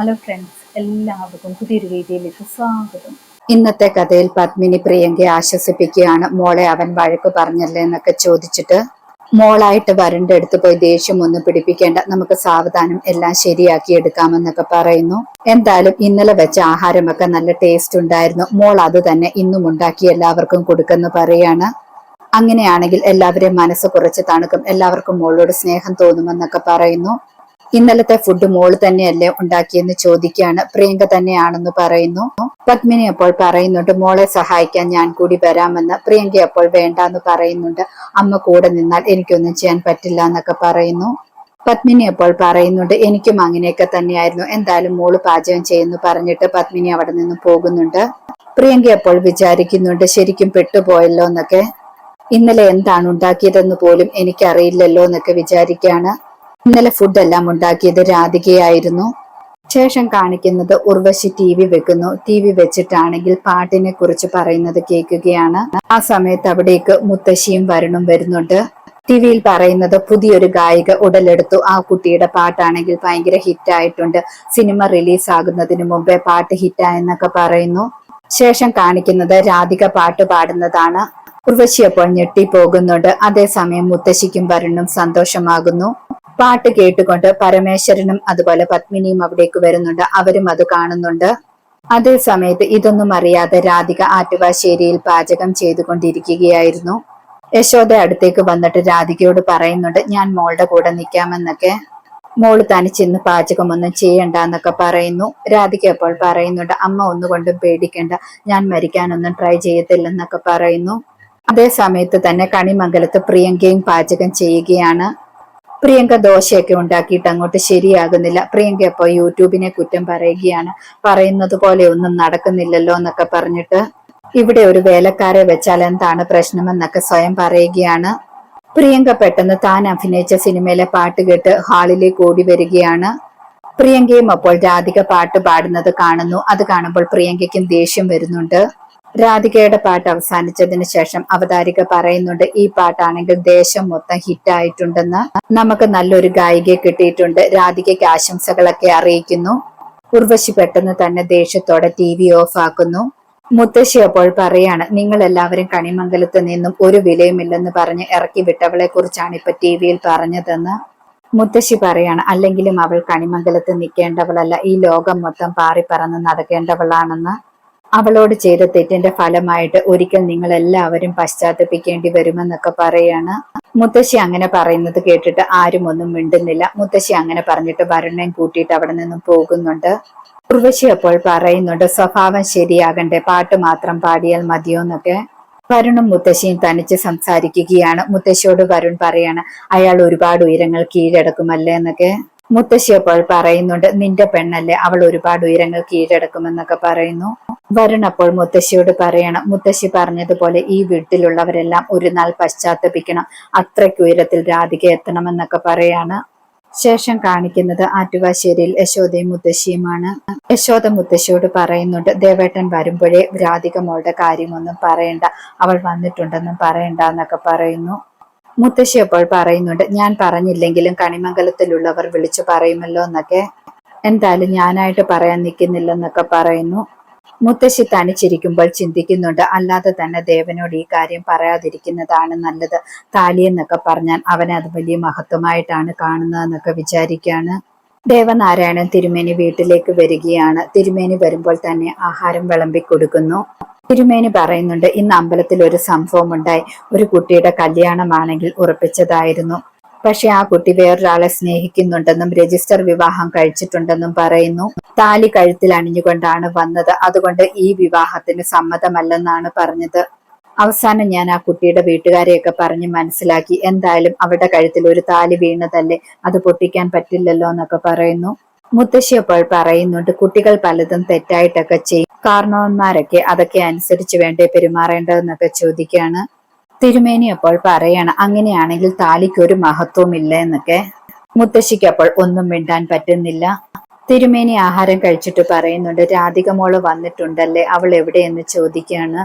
Hello friends എല്ലാവർക്കും പുതിയൊരു വീഡിയോയിലേക്ക് സ്വാഗതം. ഇന്നത്തെ കഥയിൽ പത്മിനി പ്രിയങ്കയെ ആശ്വസിപ്പിക്കുകയാണ്. മോളെ അവൻ വഴക്ക് പറഞ്ഞല്ലേ എന്നൊക്കെ ചോദിച്ചിട്ട് മോളായിട്ട് വരണ്ട അടുത്ത് പോയി ദേഷ്യം ഒന്നും പിടിപ്പിക്കേണ്ട. നമുക്ക് സാവധാനം എല്ലാം ശരിയാക്കി എടുക്കാമെന്നൊക്കെ പറയുന്നു. എന്തായാലും ഇന്നലെ വെച്ച ആഹാരമൊക്കെ നല്ല ടേസ്റ്റ് ഉണ്ടായിരുന്നു. മോൾ അത് തന്നെ ഇന്നും ഉണ്ടാക്കി എല്ലാവർക്കും കൊടുക്കെന്ന് പറയാണ്. അങ്ങനെയാണെങ്കിൽ എല്ലാവരെയും മനസ്സ് കുറച്ച് തണുക്കും. എല്ലാവർക്കും മോളോട് സ്നേഹം തോന്നുമെന്നൊക്കെ പറയുന്നു. ഇന്നലത്തെ ഫുഡ് മോൾ തന്നെയല്ലേ ഉണ്ടാക്കിയെന്ന് ചോദിക്കുകയാണ് പ്രിയങ്ക തന്നെയാണെന്ന് പറയുന്നു. പത്മിനി അപ്പോൾ പറയുന്നുണ്ട് മോളെ സഹായിക്കാൻ ഞാൻ കൂടി വരാമെന്ന്. പ്രിയങ്ക അപ്പോൾ വേണ്ട എന്ന് പറയുന്നുണ്ട്. അമ്മ കൂടെ നിന്നാൽ എനിക്കൊന്നും ചെയ്യാൻ പറ്റില്ല എന്നൊക്കെ പറയുന്നു. പത്മിനി അപ്പോൾ പറയുന്നുണ്ട് എനിക്കും അങ്ങനെയൊക്കെ തന്നെയായിരുന്നു. എന്തായാലും മോൾ പാചകം ചെയ്യുന്നു പറഞ്ഞിട്ട് പത്മിനി അവിടെ നിന്ന് പോകുന്നുണ്ട്. പ്രിയങ്ക അപ്പോൾ വിചാരിക്കുന്നുണ്ട് ശരിക്കും പെട്ടുപോയല്ലോ എന്നൊക്കെ. ഇന്നലെ എന്താണ് ഉണ്ടാക്കിയതെന്ന് പോലും എനിക്കറിയില്ലല്ലോ എന്നൊക്കെ വിചാരിക്കുകയാണ് ഇന്നലെ ഫുഡ് എല്ലാം ഉണ്ടാക്കിയത് രാധികയായിരുന്നു. ശേഷം കാണിക്കുന്നത് ഉർവശി ടി വി വെക്കുന്നു. ടി വി വെച്ചിട്ടാണെങ്കിൽ പാട്ടിനെ കുറിച്ച് പറയുന്നത് കേൾക്കുകയാണ്. ആ സമയത്ത് അവിടേക്ക് മുത്തശ്ശിയും വരുണും വരുന്നുണ്ട്. ടി വിയിൽ പറയുന്നത് പുതിയൊരു ഗായിക ഉടലെടുത്തു. ആ കുട്ടിയുടെ പാട്ടാണെങ്കിൽ ഭയങ്കര ഹിറ്റായിട്ടുണ്ട്. സിനിമ റിലീസ് ആകുന്നതിന് മുമ്പേ പാട്ട് ഹിറ്റായെന്നൊക്കെ പറയുന്നു. ശേഷം കാണിക്കുന്നത് രാധിക പാട്ട് പാടുന്നതാണ്. ഉർവശി അപ്പോൾ ഞെട്ടി പോകുന്നുണ്ട്. അതേസമയം മുത്തശ്ശിക്കും വരുണും സന്തോഷമാകുന്നു. പാട്ട് കേട്ടുകൊണ്ട് പരമേശ്വരനും അതുപോലെ പത്മിനിയും അവിടേക്ക് വരുന്നുണ്ട്. അവരും അത് കാണുന്നുണ്ട്. അതേ സമയത്ത് ഇതൊന്നും അറിയാതെ രാധിക ആറ്റുവാശ്ശേരിയിൽ പാചകം ചെയ്തുകൊണ്ടിരിക്കുകയായിരുന്നു. യശോദ അടുത്തേക്ക് വന്നിട്ട് രാധികയോട് പറയുന്നുണ്ട് ഞാൻ മോളുടെ കൂടെ നിൽക്കാമെന്നൊക്കെ. മോൾ തനിച്ചിന്ന് പാചകമൊന്നും ചെയ്യണ്ട എന്നൊക്കെ പറയുന്നു. രാധിക അപ്പോൾ പറയുന്നുണ്ട് അമ്മ ഒന്നുകൊണ്ടും പേടിക്കണ്ട. ഞാൻ മരിക്കാനൊന്നും ട്രൈ ചെയ്യത്തില്ലെന്നൊക്കെ പറയുന്നു. അതേ സമയത്ത് തന്നെ കണിമംഗലത്ത് പ്രിയങ്കയും പാചകം ചെയ്യുകയാണ്. പ്രിയങ്ക ദോശയൊക്കെ ഉണ്ടാക്കിയിട്ട് അങ്ങോട്ട് ശരിയാകുന്നില്ല. പ്രിയങ്ക ഇപ്പോൾ യൂട്യൂബിനെ കുറ്റം പറയുകയാണ്. പറയുന്നത് പോലെ ഒന്നും നടക്കുന്നില്ലല്ലോ എന്നൊക്കെ പറഞ്ഞിട്ട് ഇവിടെ ഒരു വേലക്കാരെ വെച്ചാൽ എന്താണ് പ്രശ്നമെന്നൊക്കെ സ്വയം പറയുകയാണ്. പ്രിയങ്ക പെട്ടെന്ന് താൻ അഭിനയിച്ച സിനിമയിലെ പാട്ട് കേട്ട് ഹാളിലേക്ക് ഓടി വരികയാണ്. പ്രിയങ്കയും അപ്പോൾ രാധിക പാട്ട് പാടുന്നത് കാണുന്നു. അത് കാണുമ്പോൾ പ്രിയങ്കയ്ക്കും ദേഷ്യം വരുന്നുണ്ട്. രാധികയുടെ പാട്ട് അവസാനിച്ചതിന് ശേഷം അവതാരിക പറയുന്നുണ്ട് ഈ പാട്ടാണെങ്കിൽ ദേശം മൊത്തം ഹിറ്റായിട്ടുണ്ടെന്ന് നമുക്ക് നല്ലൊരു ഗായികയെ കിട്ടിയിട്ടുണ്ട്. രാധികയ്ക്ക് ആശംസകളൊക്കെ അറിയിക്കുന്നു. ഉർവശി പെട്ടെന്ന് തന്നെ ദേഷ്യത്തോടെ ടി വി ഓഫ് ആക്കുന്നു. മുത്തശ്ശി അപ്പോൾ പറയാണ് നിങ്ങൾ എല്ലാവരും കണിമംഗലത്ത് നിന്നും ഒരു വിലയുമില്ലെന്ന് പറഞ്ഞ് ഇറക്കി വിട്ടവളെ കുറിച്ചാണ് ഇപ്പൊ ടി വിയിൽ പറഞ്ഞതെന്ന്. മുത്തശ്ശി പറയാണ് അല്ലെങ്കിലും അവൾ കണിമംഗലത്ത് നിൽക്കേണ്ടവളല്ല. ഈ ലോകം മൊത്തം പാറി പറന്ന് നടക്കേണ്ടവളാണെന്ന്. അവളോട് ചെയ്ത തെറ്റിന്റെ ഫലമായിട്ട് ഒരിക്കൽ നിങ്ങൾ എല്ലാവരും പശ്ചാത്തപിക്കേണ്ടി വരുമെന്നൊക്കെ പറയാണ്. മുത്തശ്ശി അങ്ങനെ പറയുന്നത് കേട്ടിട്ട് ആരും ഒന്നും മിണ്ടുന്നില്ല. മുത്തശ്ശി അങ്ങനെ പറഞ്ഞിട്ട് വരുണയും കൂട്ടിയിട്ട് അവിടെ നിന്നും പോകുന്നുണ്ട്. ഉർവശി അപ്പോൾ പറയുന്നുണ്ട് സ്വഭാവം ശരിയാകണ്ടേ പാട്ട് മാത്രം പാടിയാൽ മതിയോ എന്നൊക്കെ വരുണും മുത്തശ്ശിയും തനിച്ച് സംസാരിക്കുകയാണ്. മുത്തശ്ശിയോട് വരുൺ പറയാണ് അയാൾ ഒരുപാട് ഉയരങ്ങൾ കീഴടക്കുമല്ലേ? എന്നൊക്കെ. മുത്തശ്ശി അപ്പോൾ പറയുന്നുണ്ട് നിന്റെ പെണ്ണല്ലേ അവൾ ഒരുപാട് ഉയരങ്ങൾ കീഴടക്കുമെന്നൊക്കെ പറയുന്നു. വരുൺ അപ്പോൾ മുത്തശ്ശിയോട് പറയണം. മുത്തശ്ശി പറഞ്ഞതുപോലെ ഈ വീട്ടിലുള്ളവരെല്ലാം ഒരു നാൾ പശ്ചാത്തപിക്കണം. അത്രയ്ക്ക് ഉയരത്തിൽ രാധിക എത്തണമെന്നൊക്കെ പറയാണ്. ശേഷം കാണിക്കുന്നത് ആറ്റുവാശ്ശേരിയിൽ യശോദയും മുത്തശ്ശിയുമാണ്. യശോദ മുത്തശ്ശിയോട് പറയുന്നുണ്ട് ദേവേട്ടൻ വരുമ്പോഴേ രാധിക മോളുടെ കാര്യമൊന്നും പറയണ്ട. അവൾ വന്നിട്ടുണ്ടെന്നും പറയണ്ട എന്നൊക്കെ പറയുന്നു. മുത്തശ്ശി അപ്പോൾ പറയുന്നുണ്ട് ഞാൻ പറഞ്ഞില്ലെങ്കിലും കണിമംഗലത്തിലുള്ളവർ വിളിച്ചു പറയുമല്ലോ എന്നൊക്കെ. എന്തായാലും ഞാനായിട്ട് പറയാൻ നിൽക്കുന്നില്ലെന്നൊക്കെ പറയുന്നു. മുത്തശ്ശി തനിച്ചിരിക്കുമ്പോൾ ചിന്തിക്കുന്നുണ്ട് അല്ലാതെ തന്നെ ദേവനോട് ഈ കാര്യം പറയാതിരിക്കുന്നതാണ് നല്ലത്. താലി എന്നൊക്കെ പറഞ്ഞാൽ അവനെ അത് വലിയ മഹത്വമായിട്ടാണ് കാണുന്നതെന്നൊക്കെ വിചാരിക്കുകയാണ്. ദേവനാരായണൻ തിരുമേനി വീട്ടിലേക്ക് വരികയാണ്. തിരുമേനി വരുമ്പോൾ തന്നെ ആഹാരം വിളമ്പി കൊടുക്കുന്നു. തിരുമേനി പറയുന്നുണ്ട് ഇന്ന് അമ്പലത്തിൽ ഒരു സംഭവം ഉണ്ടായി ഒരു കുട്ടിയുടെ കല്യാണമാണെങ്കിൽ ഉറപ്പിച്ചതായിരുന്നു. പക്ഷെ ആ കുട്ടി വേറൊരാളെ സ്നേഹിക്കുന്നുണ്ടെന്നും രജിസ്റ്റർ വിവാഹം കഴിച്ചിട്ടുണ്ടെന്നും പറയുന്നു. താലി കഴുത്തിൽ അണിഞ്ഞുകൊണ്ടാണ് വന്നത്. അതുകൊണ്ട് ഈ വിവാഹത്തിന് സമ്മതമല്ലെന്നാണ് പറഞ്ഞത്. അവസാനം ഞാൻ ആ കുട്ടിയുടെ വീട്ടുകാരെയൊക്കെ പറഞ്ഞ് മനസ്സിലാക്കി. എന്തായാലും അവരുടെ കഴുത്തിൽ ഒരു താലി വീണതല്ലേ? അത് പൊട്ടിക്കാൻ പറ്റില്ലല്ലോ എന്നൊക്കെ പറയുന്നു. മുത്തശ്ശി അപ്പോൾ പറയുന്നുണ്ട് കുട്ടികൾ പലതും തെറ്റായിട്ടൊക്കെ ചെയ്യും. കാരണവന്മാരൊക്കെ അതൊക്കെ അനുസരിച്ച് വേണ്ടേ പെരുമാറേണ്ടതെന്നൊക്കെ ചോദിക്കുകയാണ്. തിരുമേനി അപ്പോൾ പറയണം അങ്ങനെയാണെങ്കിൽ താലിക്ക് ഒരു മഹത്വമില്ല എന്നൊക്കെ. മുത്തശ്ശിക്ക് അപ്പോൾ ഒന്നും മിണ്ടാൻ പറ്റുന്നില്ല. തിരുമേനി ആഹാരം കഴിച്ചിട്ട് പറയുന്നുണ്ട് രാധിക മോൾ വന്നിട്ടുണ്ടല്ലേ അവൾ എവിടെയെന്ന് ചോദിക്കുകയാണ്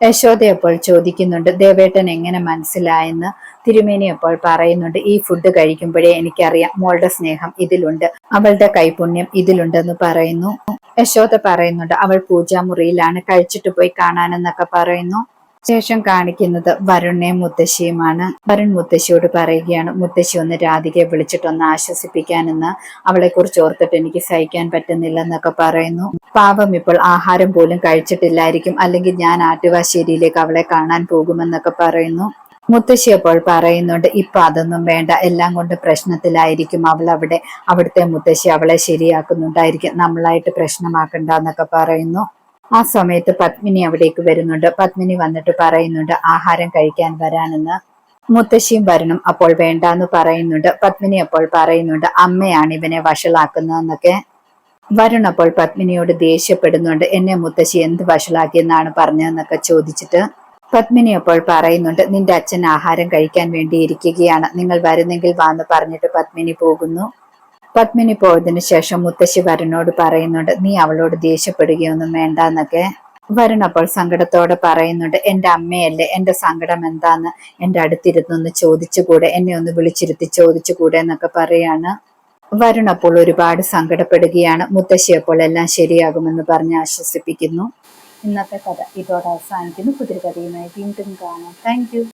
യശോദ അപ്പോൾ ചോദിക്കുന്നുണ്ട് ദേവേട്ടൻ എങ്ങനെ മനസ്സിലായെന്ന്? തിരുമേനി അപ്പോൾ പറയുന്നുണ്ട് ഈ ഫുഡ് കഴിക്കുമ്പോഴേ എനിക്കറിയാം മോളുടെ സ്നേഹം ഇതിലുണ്ട് അവളുടെ കൈപുണ്യം ഇതിലുണ്ടെന്ന് പറയുന്നു. യശോദ പറയുന്നുണ്ട് അവൾ പൂജാമുറിയിലാണ് കഴിച്ചിട്ട് പോയി കാണാനെന്നൊക്കെ പറയുന്നു. ശേഷം കാണിക്കുന്നത് വരുണെ മുത്തശ്ശിയുമാണ്. വരുൺ മുത്തശ്ശിയോട് പറയുകയാണ് മുത്തശ്ശി ഒന്ന് രാധികയെ വിളിച്ചിട്ടൊന്ന് ആശ്വസിപ്പിക്കാനെന്ന്. അവളെ കുറിച്ച് ഓർത്തിട്ട് എനിക്ക് സഹിക്കാൻ പറ്റുന്നില്ലെന്നൊക്കെ പറയുന്നു. പാവം ഇപ്പോൾ ആഹാരം പോലും കഴിച്ചിട്ടില്ലായിരിക്കും. അല്ലെങ്കിൽ ഞാൻ ആറ്റുവാശ്ശേരിയിലേക്ക് അവളെ കാണാൻ പോകുമെന്നൊക്കെ പറയുന്നു. മുത്തശ്ശി അപ്പോൾ പറയുന്നുണ്ട് ഇപ്പൊ അതൊന്നും വേണ്ട. എല്ലാം കൊണ്ട് പ്രശ്നത്തിലായിരിക്കും അവൾ അവിടെ. അവിടുത്തെ മുത്തശ്ശി അവളെ ശരിയാക്കുന്നുണ്ടായിരിക്കും. നമ്മളായിട്ട് പ്രശ്നമാക്കണ്ട എന്നൊക്കെ പറയുന്നു. ആ സമയത്ത് പത്മിനി അവിടേക്ക് വരുന്നുണ്ട്. പത്മിനി വന്നിട്ട് പറയുന്നുണ്ട് ആഹാരം കഴിക്കാൻ വരാനെന്ന്. മുത്തശ്ശിയും വരണം അപ്പോൾ വേണ്ടാന്ന് പറയുന്നുണ്ട്. പത്മിനി അപ്പോൾ പറയുന്നുണ്ട് അമ്മയാണ് ഇവനെ വഷളാക്കുന്നതെന്നൊക്കെ. വരുൺ അപ്പോൾ പത്മിനിയോട് ദേഷ്യപ്പെടുന്നുണ്ട് എന്നെ മുത്തശ്ശി എന്ത് വഷളാക്കിയെന്നാണ് പറഞ്ഞതെന്നൊക്കെ ചോദിച്ചിട്ട് പത്മിനി അപ്പോൾ പറയുന്നുണ്ട് നിന്റെ അച്ഛൻ ആഹാരം കഴിക്കാൻ വേണ്ടി ഇരിക്കുകയാണ്. നിങ്ങൾ വരുന്നെങ്കിൽ വാന്ന് പറഞ്ഞിട്ട് പത്മിനി പോകുന്നു. പത്മിനി പോയതിനു ശേഷം മുത്തശ്ശി വരുണോട് പറയുന്നുണ്ട് നീ അവളോട് ദേഷ്യപ്പെടുകയൊന്നും വേണ്ട എന്നൊക്കെ വരുൺ അപ്പോൾ സങ്കടത്തോടെ പറയുന്നുണ്ട് എന്റെ അമ്മയല്ലേ എന്റെ സങ്കടം എന്താന്ന് എന്റെ അടുത്തിരുന്നൊന്ന് ചോദിച്ചുകൂടെ എന്നെ ഒന്ന് വിളിച്ചിരുത്തി ചോദിച്ചുകൂടെ എന്നൊക്കെ പറയാണ്. വരുൺ അപ്പോൾ ഒരുപാട് സങ്കടപ്പെടുകയാണ് മുത്തശ്ശി അപ്പോൾ എല്ലാം ശരിയാകുമെന്ന് പറഞ്ഞ് ആശ്വസിപ്പിക്കുന്നു. ഇന്നത്തെ കഥ ഇതോടെ അവസാനിക്കുന്നു. പുതിയ കഥയുമായി വീണ്ടും കാണാം. താങ്ക്